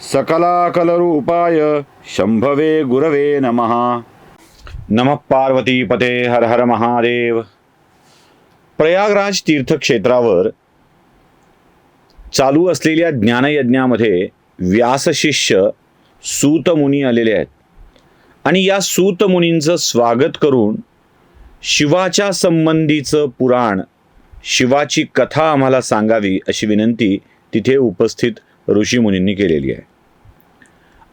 सकलाकलरूपाय शंभवे गुरवे नमः। नमः पार्वतीपते हर हर महादेव। प्रयागराज तीर्थक्षेत्रावर चालू असलेल्या ज्ञानयज्ञामध्ये व्यासशिष्य सूतमुनी आलेले आहेत. आणि या सूतमुनींचं स्वागत करून शिवाच्या संबंधीचं पुराण शिवाची कथा आम्हाला सांगावी अशी विनंती तिथे उपस्थित ऋषीमुनींनी केलेली आहे.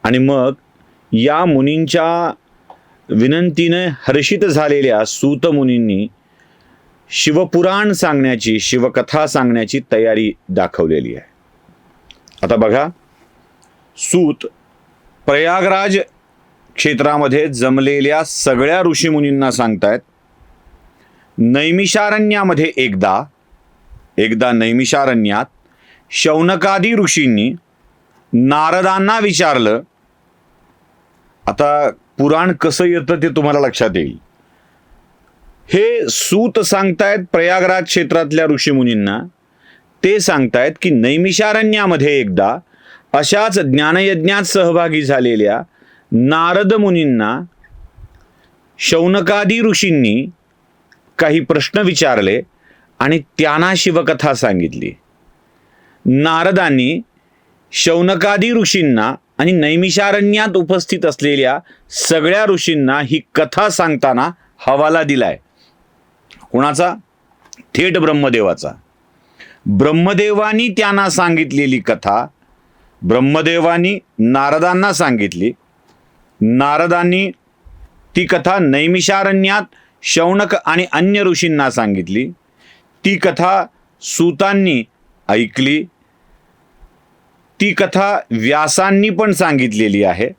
आणि मग या मुनींच्या विनंतीने हर्षित झालेल्या सूत मुनींनी शिवपुराण सांगण्याची शिवकथा सांगण्याची तयारी दाखवलेली आहे. आता बघा सूत प्रयागराज क्षेत्रामध्ये जमलेल्या सगळ्या ऋषीमुनींना सांगतायत नैमिषारण्यामध्ये एकदा एकदा नैमिषारण्यात शौनकादी ऋषींनी नारदांना विचारलं आता पुराण कसं येतं ते तुम्हाला लक्षात येईल. हे सूत सांगतायत प्रयागराज क्षेत्रातल्या ऋषीमुनींना ते सांगतायत की नैमिषारण्यामध्ये एकदा अशाच ज्ञानयज्ञात सहभागी झालेल्या नारद मुनींना शौनकादी ऋषींनी काही प्रश्न विचारले आणि त्यांना शिवकथा सांगितली. नारदांनी शौनकादी ऋषींना आणि नैमिषारण्यात उपस्थित असलेल्या सगळ्या ऋषींना ही कथा सांगताना हवाला दिलाय. कुणाचा? थेट ब्रह्मदेवाचा. ब्रह्मदेवानी त्यांना सांगितलेली कथा ब्रह्मदेवानी नारदांना सांगितली. नारदांनी ती कथा नैमिषारण्यात शौनक आणि अन्य ऋषींना सांगितली. ती कथा सूतांनी ऐकली. ती कथा व्यासांनी पण सांगितलेली आहे.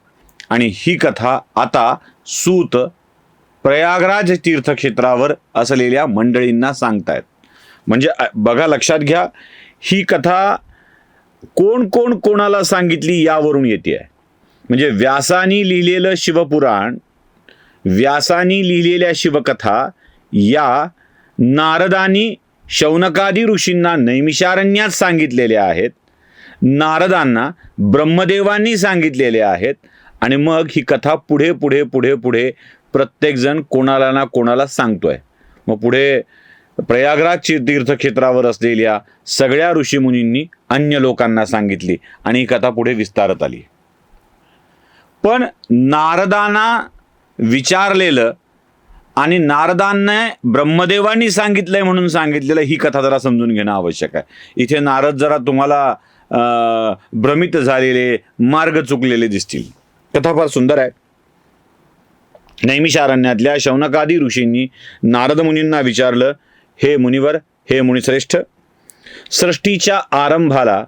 आणि ही कथा आता सूत प्रयागराज तीर्थक्षेत्रावर असलेल्या मंडळींना सांगतायत. म्हणजे बघा लक्षात घ्या ही कथा कोण कोण कोणाला सांगितली यावरून येते आहे. म्हणजे व्यासानी लिहिलेलं शिवपुराण व्यासानी लिहिलेल्या शिवकथा या नारदानी शौनकादी ऋषींना नैमिषारण्यात सांगितलेल्या आहेत. नारदांना ब्रह्मदेवांनी सांगितलेले आहेत आणि मग ही कथा पुढे पुढे पुढे पुढे प्रत्येकजण कोणाला ना कोणाला सांगतोय. मग पुढे प्रयागराज तीर्थक्षेत्रावर असलेल्या सगळ्या ऋषीमुनींनी अन्य लोकांना सांगितली आणि ही कथा पुढे विस्तारत आली. पण नारदांना विचारलेलं आणि नारदांना ब्रह्मदेवांनी सांगितलंय म्हणून सांगितलेलं ही कथा जरा समजून घेणं आवश्यक आहे. इथे नारद जरा तुम्हाला भ्रमित झालेले मार्ग चुकलेले दिसतील. कथा फार सुंदर आहे. नैमिषारण्यातल्या शौनकादी ऋषींनी नारद मुनींना विचारलं हे मुनिवर हे मुनिश्रेष्ठ सृष्टीच्या आरंभाला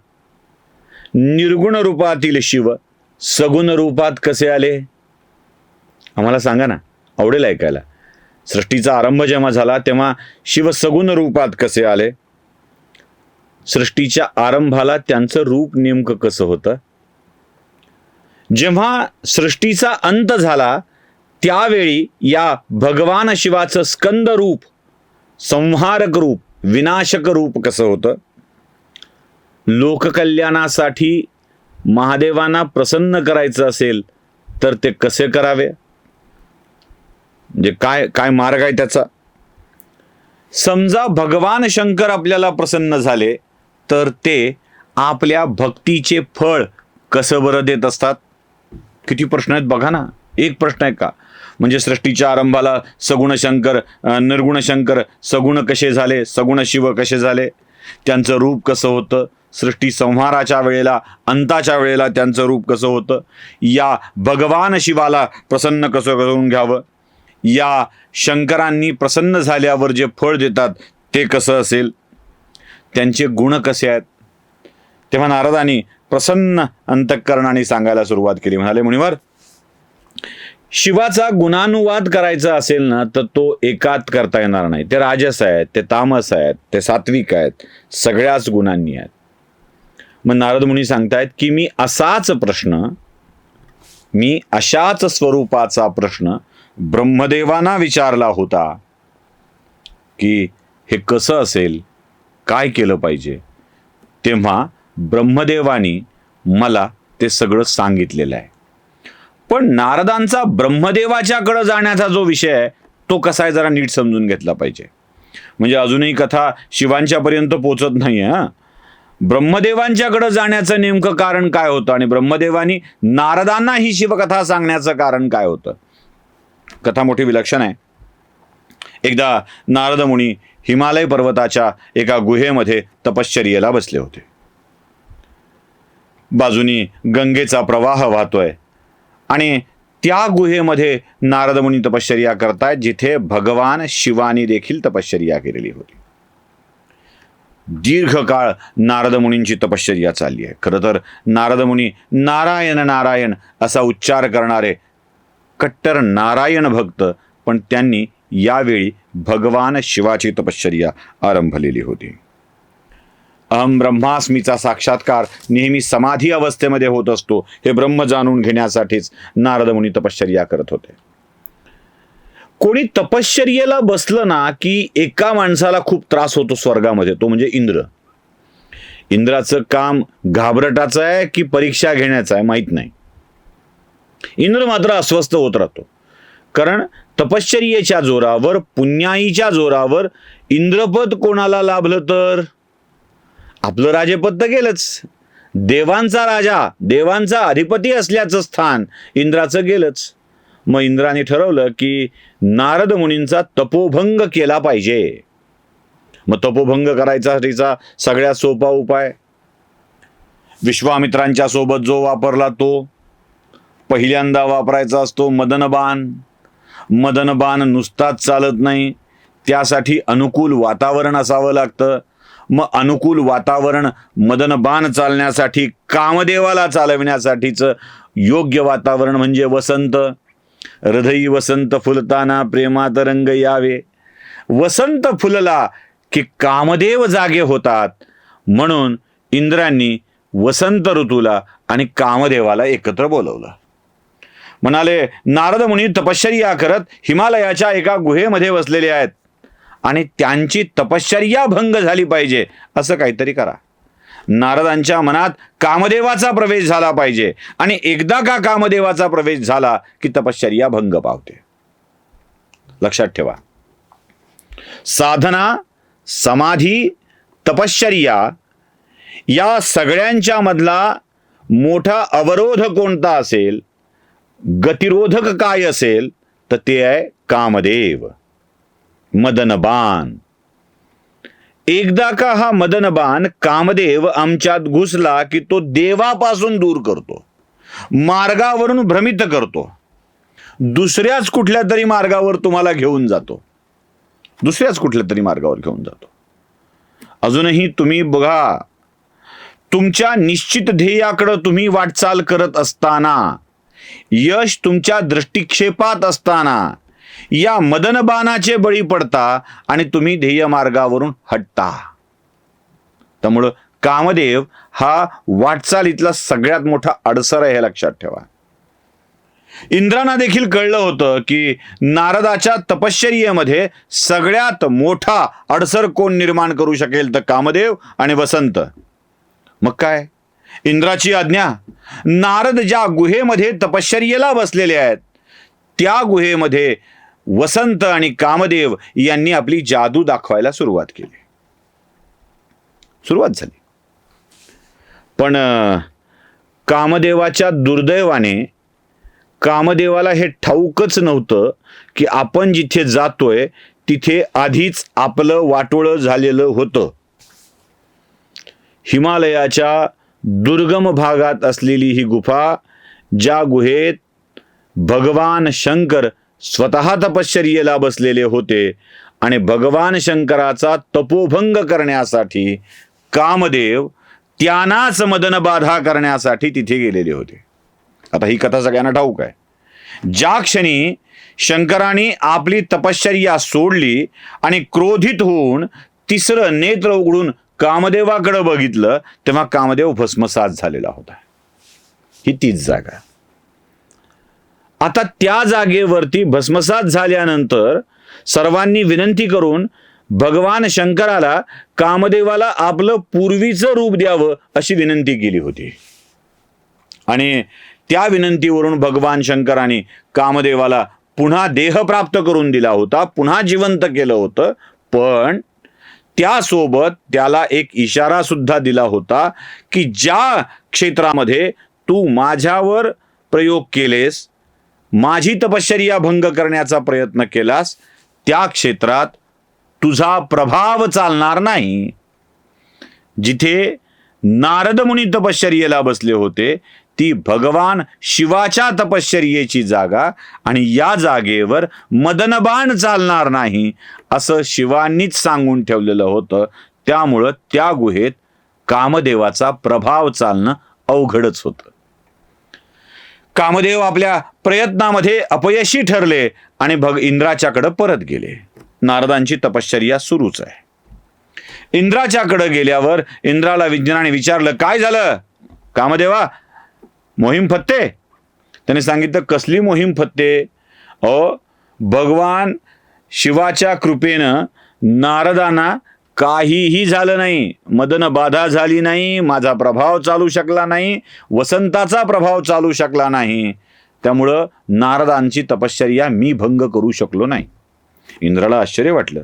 निर्गुण रूपातील शिव सगुण रूपात कसे आले? आम्हाला सांगा ना आवडेल ऐकायला. सृष्टीचा आरंभ जेव्हा झाला तेव्हा शिव सगुण रूपात कसे आले? सृष्टीच्या आरंभाला त्यांचं रूप नेमकं कसं होतं? जेव्हा सृष्टीचा अंत झाला त्यावेळी या भगवान शिवाचं स्कंद रूप संहारक रूप विनाशक रूप कसं होतं? लोककल्याणासाठी महादेवांना प्रसन्न करायचं असेल तर ते कसे करावे? म्हणजे काय काय मार्ग आहे त्याचा? समजा भगवान शंकर आपल्याला प्रसन्न झाले तर ते आपल्या भक्तीचे फळ कसं बरं देत असतात? किती प्रश्न आहेत बघा ना. एक प्रश्न आहे का? म्हणजे सृष्टीच्या आरंभाला सगुण शंकर निर्गुण शंकर सगुण कसे झाले? सगुण शिव कसे झाले? त्यांचं रूप कसं होतं? सृष्टी संहाराच्या वेळेला अंताच्या वेळेला त्यांचं रूप कसं होतं? या भगवान शिवाला प्रसन्न कसं करून घ्यावं? या शंकरांनी प्रसन्न झाल्यावर जे फळ देतात ते कसं असेल? त्यांचे गुण कसे आहेत? तेव्हा नारदांनी प्रसन्न अंतःकरणाने सांगायला सुरुवात केली. म्हणाले मुनिवर शिवाचा गुणानुवाद करायचा असेल ना तर तो एकात करता येणार नाही. ते राजस आहेत ते तामस आहेत ते सात्विक आहेत सगळ्याच गुणांनी आहेत. मग नारद मुनी सांगतायत की मी असाच प्रश्न मी अशाच स्वरूपाचा प्रश्न ब्रह्मदेवांना विचारला होता की हे कसं असेल? काय केलं पाहिजे? तेव्हा ब्रह्मदेवानी मला ते सगळं सांगितलेलं आहे. पण नारदांचा ब्रह्मदेवाच्याकडं जाण्याचा जो विषय आहे तो कसा आहे जरा नीट समजून घेतला पाहिजे. म्हणजे अजूनही कथा शिवांच्यापर्यंत पोचत नाही आहे ब्रह्मदेवांच्याकडं जाण्याचं नेमकं कारण काय होतं आणि ब्रह्मदेवानी नारदांना ही शिवकथा सांगण्याचं कारण काय होतं? कथा मोठी विलक्षण आहे. एकदा नारद मुनी हिमालय पर्वताच्या एका गुहेमध्ये तपश्चर्येला बसले होते. बाजूनी गंगेचा प्रवाह वाहतोय आणि त्या गुहेमध्ये नारदमुनी तपश्चर्या करतायत जिथे भगवान शिवानी देखील तपश्चर्या केलेली होती. दीर्घकाळ नारदमुनींची तपश्चर्या चालली आहे. खरं तर नारदमुनी नारायण नारायण असा उच्चार करणारे कट्टर नारायण भक्त पण त्यांनी यावेळी भगवान शिवाची तपश्चर्या आरंभलेली होती. अहम ब्रह्मास्मीचा साक्षात्कार नेहमी समाधी अवस्थेमध्ये होत असतो हे ब्रह्म जाणून घेण्यासाठीच नारद मुनी तपश्चर्या करत होते. कोणी तपश्चर्येला बसलं ना की एका माणसाला खूप त्रास होतो स्वर्गामध्ये तो म्हणजे इंद्र. इंद्राचं काम घाबरटाचं आहे की परीक्षा घेण्याचं आहे माहीत नाही. इंद्र मात्र अस्वस्थ होत राहतो. कारण तपश्चर्येच्या जोरावर पुण्याईच्या जोरावर इंद्रपद कोणाला लाभलं तर? आपलं राजेपद तर गेलंच. देवांचा राजा देवांचा अधिपती असल्याचं स्थान इंद्राचं गेलंच. मग इंद्राने ठरवलं की नारद मुनींचा तपोभंग केला पाहिजे. मग तपोभंग करायसाठीचा सगळ्यात सोपा उपाय? विश्वामित्रांच्या सोबत जो वापरला तो पहिल्यांदा वापरायचा असतो मदनबाण. मदनबाण नुसताच चालत नाही. त्यासाठी अनुकूल वातावरण असावं लागतं. मग अनुकूल वातावरण मदनबाण चालण्यासाठी कामदेवाला चालविण्यासाठीचं योग्य वातावरण म्हणजे वसंत. हृदयी वसंत फुलताना प्रेमात रंग यावे. वसंत फुलला की कामदेव जागे होतात. म्हणून इंद्रांनी वसंत ऋतूला आणि कामदेवाला एकत्र बोलवलं. म्हणाले नारद मुनी तपश्चर्या करत हिमालयाच्या एका गुहेमध्ये बसलेले आहेत आणि त्यांची तपश्चर्या भंग झाली पाहिजे असं काहीतरी करा. नारदांच्या मनात कामदेवाचा प्रवेश झाला पाहिजे आणि एकदा का कामदेवाचा प्रवेश झाला की तपश्चर्या भंग पावते. लक्षात ठेवा. साधना समाधी तपश्चर्या या सगळ्यांच्या मधला मोठा अवरोध कोणता असेल? गतिरोधक काय असेल तर ते आहे कामदेव मदनबान. एकदा का हा मदनबान कामदेव आमच्यात घुसला की तो देवापासून दूर करतो मार्गावरून भ्रमित करतो. दुसऱ्याच कुठल्या तरी मार्गावर तुम्हाला घेऊन जातो. दुसऱ्याच कुठल्या तरी मार्गावर घेऊन जातो. अजूनही तुम्ही बघा तुमच्या निश्चित ध्येयाकडं तुम्ही वाटचाल करत असताना यश तुमच्या दृष्टिक्षेपात असताना. या मदनबाणाचे बळी पडता आणि तुम्ही ध्येय मार्गावरून हटता. त्यामुळं कामदेव हा वाटचालीतला सगळ्यात मोठा अडसर आहे हे लक्षात ठेवा. इंद्रांना देखील कळलं होतं की नारदाच्या तपश्चर्येमध्ये सगळ्यात मोठा अडसर कोण निर्माण करू शकेल तर कामदेव आणि वसंत. मग काय? इंद्राची आज्ञा. नारद ज्या गुहेमध्ये तपश्चर्येला बसलेले आहेत त्या गुहेमध्ये वसंत आणि कामदेव यांनी आपली जादू दाखवायला सुरुवात केली. सुरुवात झाली. पण कामदेवाच्या दुर्दैवाने कामदेवाला हे ठाऊकच नव्हतं की आपण जिथे जातोय तिथे आधीच आपलं वाटोळं झालेलं होतं. हिमालयाच्या दुर्गम भागात असलेली ही गुफा ज्या गुहेत भगवान शंकर स्वतः तपश्चर्येला बसलेले होते आणि भगवान शंकराचा तपोभंग करण्यासाठी कामदेव त्यांनाच मदनबाधा करण्यासाठी तिथे गेलेले होते. आता ही कथा सगळ्यांना ठाऊक आहे. ज्या क्षणी शंकराने आपली तपश्चर्या सोडली आणि क्रोधित होऊन तिसरं नेत्र उघडून कामदेवाकडे बघितलं तेव्हा कामदेव भस्मसात झालेला होता. ही तीच जागा. आता त्या जागेवरती भस्मसात झाल्यानंतर सर्वांनी विनंती करून भगवान शंकराला कामदेवाला आपलं पूर्वीचं रूप द्यावं अशी विनंती केली होती. आणि त्या विनंतीवरून भगवान शंकराने कामदेवाला पुन्हा देह प्राप्त करून दिला होता पुन्हा जिवंत केलं होतं पण त्यासोबत त्याला एक इशारा सुद्धा दिला होता की ज्या क्षेत्रामध्ये तू माझ्यावर प्रयोग केलेस माझी तपश्चर्या भंग करण्याचा प्रयत्न केलास त्या क्षेत्रात तुझा प्रभाव चालणार नाही. जिथे नारद मुनी तपश्चर्येला बसले होते ती भगवान शिवाच्या तपश्चर्येची जागा आणि या जागेवर मदनबाण चालणार नाही असं शिवांनीच सांगून ठेवलेलं होतं. त्यामुळं त्या गुहेत कामदेवाचा प्रभाव चालणं अवघडच होतं. कामदेव आपल्या प्रयत्नामध्ये अपयशी ठरले आणि भग इंद्राच्याकडे परत गेले. नारदांची तपश्चर्या सुरूच आहे. इंद्राच्याकडे गेल्यावर इंद्राला विज्ञानाने विचारलं काय झालं? कामदेवा मोहीम फत्ते. त्याने सांगितलं कसली मोहीम फत्ते? अ भगवान शिवाच्या कृपेनं नारदांना काहीही झालं नाही. मदन बाधा झाली नाही माझा प्रभाव चालू शकला नाही वसंताचा प्रभाव चालू शकला नाही. त्यामुळं नारदांची तपश्चर्या मी भंग करू शकलो नाही. इंद्राला आश्चर्य वाटलं.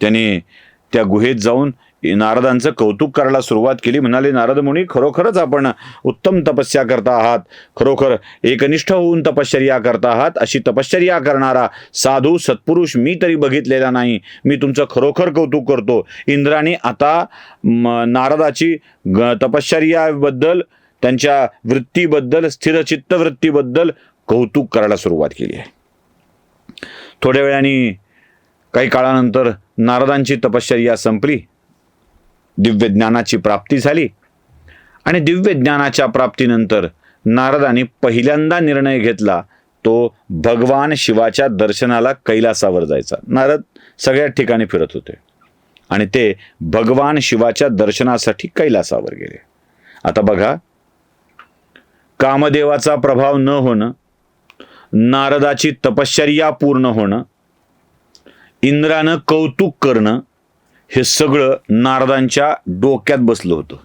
त्याने त्या गुहेत जाऊन नारदांचं कौतुक करायला सुरुवात केली. म्हणाले नारद मुनी खरोखरच आपण उत्तम तपस्या करता आहात. खरोखर एकनिष्ठ होऊन तपश्चर्या करता आहात. अशी तपश्चर्या करणारा साधू सत्पुरुष मी तरी बघितलेला नाही. मी तुमचं खरोखर कौतुक करतो. इंद्राने आता नारदाची ग- तपश्चर्याबद्दल त्यांच्या वृत्तीबद्दल स्थिरचित्त वृत्तीबद्दल कौतुक करायला सुरुवात केली आहे. थोड्या वेळाने काही काळानंतर नारदांची तपश्चर्या संपली. दिव्य ज्ञानाची प्राप्ती झाली. आणि दिव्य ज्ञानाच्या प्राप्तीनंतर नारदांनी पहिल्यांदा निर्णय घेतला तो भगवान शिवाच्या दर्शनाला कैलासावर जायचा. नारद सगळ्या ठिकाणी फिरत होते. आणि ते भगवान शिवाच्या दर्शनासाठी कैलासावर गेले. आता बघा कामदेवाचा प्रभाव न होणं नारदाची तपश्चर्या पूर्ण होणं इंद्रानं कौतुक करणं हे सगळं नारदांच्या डोक्यात बसलं होतं.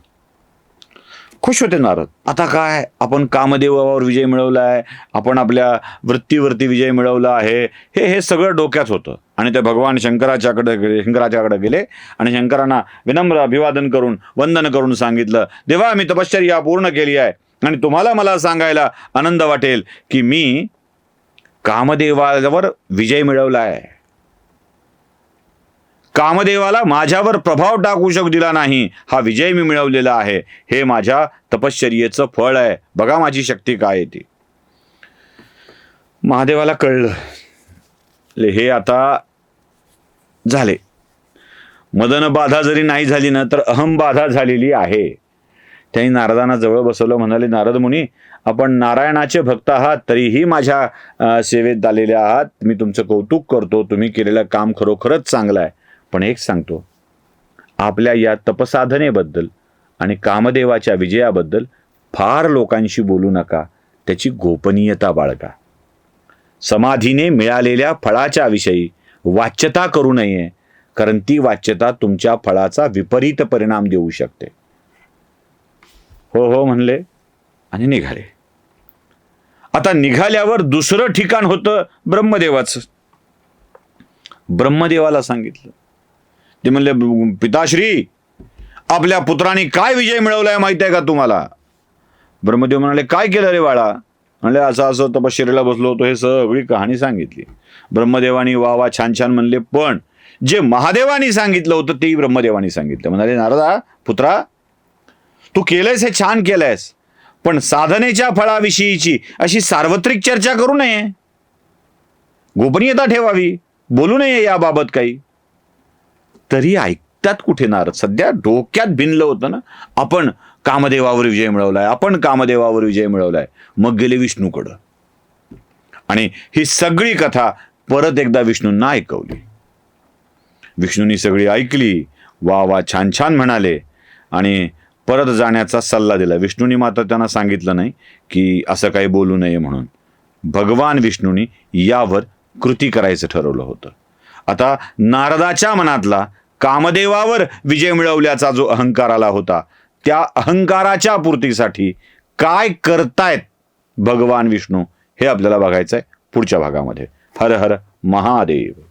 खुश होते नारद. आता काय? आपण कामदेवावर विजय मिळवला आहे आपण आपल्या वृत्तीवरती विजय मिळवला आहे. हे हे सगळं डोक्यात होतं. आणि ते भगवान शंकराच्याकडे गेले शंकराच्याकडे गेले आणि शंकरांना विनम्र अभिवादन करून वंदन करून सांगितलं देवा मी तपश्चर्या पूर्ण केली आहे. आणि तुम्हाला मला सांगायला आनंद वाटेल की मी कामदेवावर विजय मिळवला आहे कामदेवाला माझ्यावर प्रभाव टाकू शक दिला नाही. हा विजय मी मिळवलेला आहे. हे माझ्या तपश्चर्येचं फळ आहे. बघा माझी शक्ती काय आहे ती. महादेवाला कळलं. ले हे आता झाले. मदन बाधा जरी नाही झाली ना तर अहम बाधा झालेली आहे. त्यांनी नारदांना जवळ बसवलं म्हणाले नारद मुनी आपण नारायणाचे भक्त आहात तरीही माझ्या सेवेत आलेले आहात. मी तुमचं कौतुक करतो. तुम्ही केलेलं काम खरोखरच चांगलं आहे. पण एक सांगतो आपल्या या तपसाधनेबद्दल आणि कामदेवाच्या विजयाबद्दल फार लोकांशी बोलू नका त्याची गोपनीयता बाळगा. समाधीने मिळालेल्या फळाच्या विषयी वाच्यता करू नये कारण ती वाच्यता तुमच्या फळाचा विपरीत परिणाम देऊ शकते. हो हो म्हणले आणि निघाले. आता निघाल्यावर दुसरं ठिकाण होतं ब्रह्मदेवाचं. ब्रह्मदेवाला सांगितलं ते म्हणले पिताश्री आपल्या पुत्राने काय विजय मिळवलाय माहिती आहे का तुम्हाला? ब्रह्मदेव म्हणाले काय केलं रे बाळा? म्हणले असं असं तपश्चर्याला बसलो होतो हे सगळी कहाणी सांगितली. ब्रह्मदेवानी वा वा छान छान म्हणले पण जे महादेवानी सांगितलं होतं तेही ब्रह्मदेवानी सांगितलं. म्हणाले नारदा पुत्रा तू केलंयस हे छान केलंयस पण साधनेच्या फळाविषयीची अशी सार्वत्रिक चर्चा करू नये. गोपनीयता ठेवावी बोलू नये याबाबत काही. तरी ऐकतात कुठे नारद? सध्या डोक्यात भिनलं होतं ना आपण कामदेवावर विजय मिळवलाय आपण कामदेवावर विजय मिळवलाय मग गेले विष्णूकडं. आणि ही सगळी कथा परत एकदा विष्णूंना ऐकवली. विष्णूंनी सगळी ऐकली वा वा छान छान म्हणाले आणि परत जाण्याचा सल्ला दिला. विष्णूंनी मात्र त्यांना सांगितलं नाही की असं काही बोलू नये म्हणून. भगवान विष्णूंनी यावर कृती करायचं ठरवलं होतं. आता नारदाच्या मनातला कामदेवावर विजय मिळवल्याचा जो अहंकार आला होता त्या अहंकाराच्या पूर्तीसाठी काय करतायत भगवान विष्णू हे आपल्याला बघायचं आहे पुढच्या भागामध्ये. हर हर महादेव.